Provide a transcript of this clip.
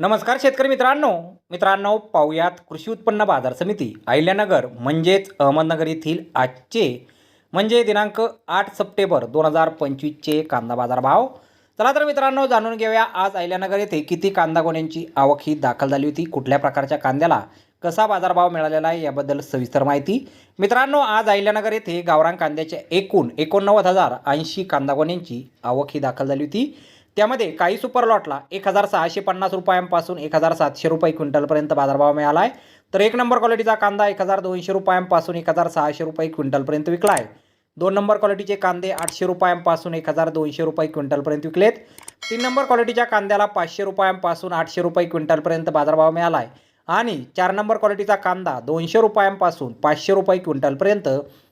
नमस्कार शेतकरी मित्रांनो. मित्रांनो पाहुयात कृषी उत्पन्न बाजार समिती अहिल्यानगर म्हणजेच अहमदनगर येथील आजचे म्हणजे दिनांक आठ सप्टेंबर दोन हजार पंचवीसचे कांदा बाजार भाव चला तर मित्रांनो जाणून घेऊया आज अहिल्यानगर येथे किती कांदा गोण्यांची आवक ही दाखल झाली होती कुठल्या प्रकारच्या कांद्याला कसा बाजारभाव मिळालेला आहे याबद्दल सविस्तर माहिती. मित्रांनो आज अहिल्यानगर येथे गावरान कांद्याच्या एकूण एकोणनव्वद हजार ऐंशी कांदा गोण्यांची आवक ही दाखल झाली होती. त्यामध्ये काही सुपर लॉटला एक हजार सहाशे पन्नास रुपयांपासून एक हजार सातशे रुपये क्विंटलपर्यंत बाजारभाव मिळाला आहे तर एक नंबर क्वालिटीचा कांदा एक हजार दोनशे रुपयांपासून एक हजार सहाशे रुपये क्विंटलपर्यंत विकला आहे दोन नंबर क्वालिटीचे कांदे आठशे रुपयांपासून एक हजार दोनशे रुपये क्विंटलपर्यंत विकलेत. तीन नंबर क्वालिटीच्या कांद्याला पाचशे रुपयांपासून आठशे रुपये क्विंटलपर्यंत बाजारभाव मिळाला आहे आणि चार नंबर क्वालिटीचा कांदा दोनशे रुपयांपासून पाचशे रुपये क्विंटलपर्यंत